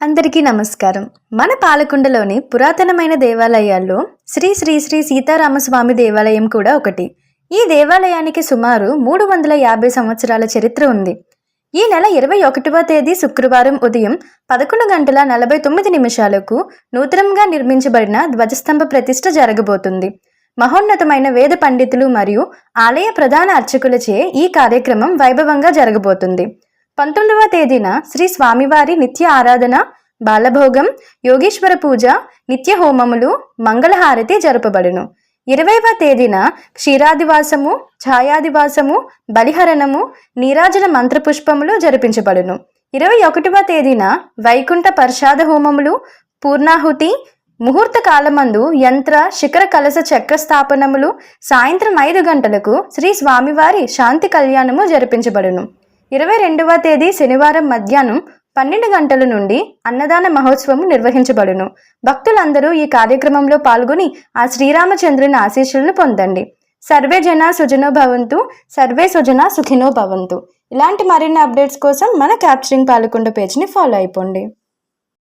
అందరికీ నమస్కారం. మన పాలకొండలోని పురాతనమైన దేవాలయాల్లో శ్రీ శ్రీ శ్రీ సీతారామస్వామి దేవాలయం కూడా ఒకటి. ఈ దేవాలయానికి సుమారు మూడు వందల యాభై సంవత్సరాల చరిత్ర ఉంది. ఈ నెల ఇరవై ఒకటవ తేదీ శుక్రవారం ఉదయం పదకొండు గంటల నలభై తొమ్మిది నిమిషాలకు నూతనంగా నిర్మించబడిన ధ్వజస్తంభ ప్రతిష్ట జరగబోతుంది. మహోన్నతమైన వేద పండితులు మరియు ఆలయ ప్రధాన అర్చకులచే ఈ కార్యక్రమం వైభవంగా జరగబోతుంది. పంతొమ్మిదవ తేదీన శ్రీ స్వామివారి నిత్య ఆరాధన బాలభోగం యోగేశ్వర పూజ నిత్య హోమములు మంగళహారతి జరపబడును. ఇరవైవ తేదీన క్షీరాదివాసము ఛాయాదివాసము బలిహరణము నీరాజన మంత్రపుష్పములు జరిపించబడును. ఇరవై ఒకటవ తేదీన వైకుంఠ పర్షాద హోమములు పూర్ణాహుతి ముహూర్త కాలమందు యంత్ర శిఖర కలశ చక్ర స్థాపనములు సాయంత్రం ఐదు గంటలకు శ్రీ స్వామివారి శాంతి కళ్యాణము జరిపించబడును. ఇరవై రెండవ తేదీ శనివారం మధ్యాహ్నం పన్నెండు గంటల నుండి అన్నదాన మహోత్సవం నిర్వహించబడును. భక్తులందరూ ఈ కార్యక్రమంలో పాల్గొని ఆ శ్రీరామచంద్రుని ఆశీస్సులను పొందండి. సర్వే జన సుజనో భవంతు సర్వే సుజన సుఖినో భవంతు. ఇలాంటి మరిన్ని అప్డేట్స్ కోసం మన క్యాప్చరింగ్ పాలకొండ పేజ్ని ఫాలో అయిపోండి.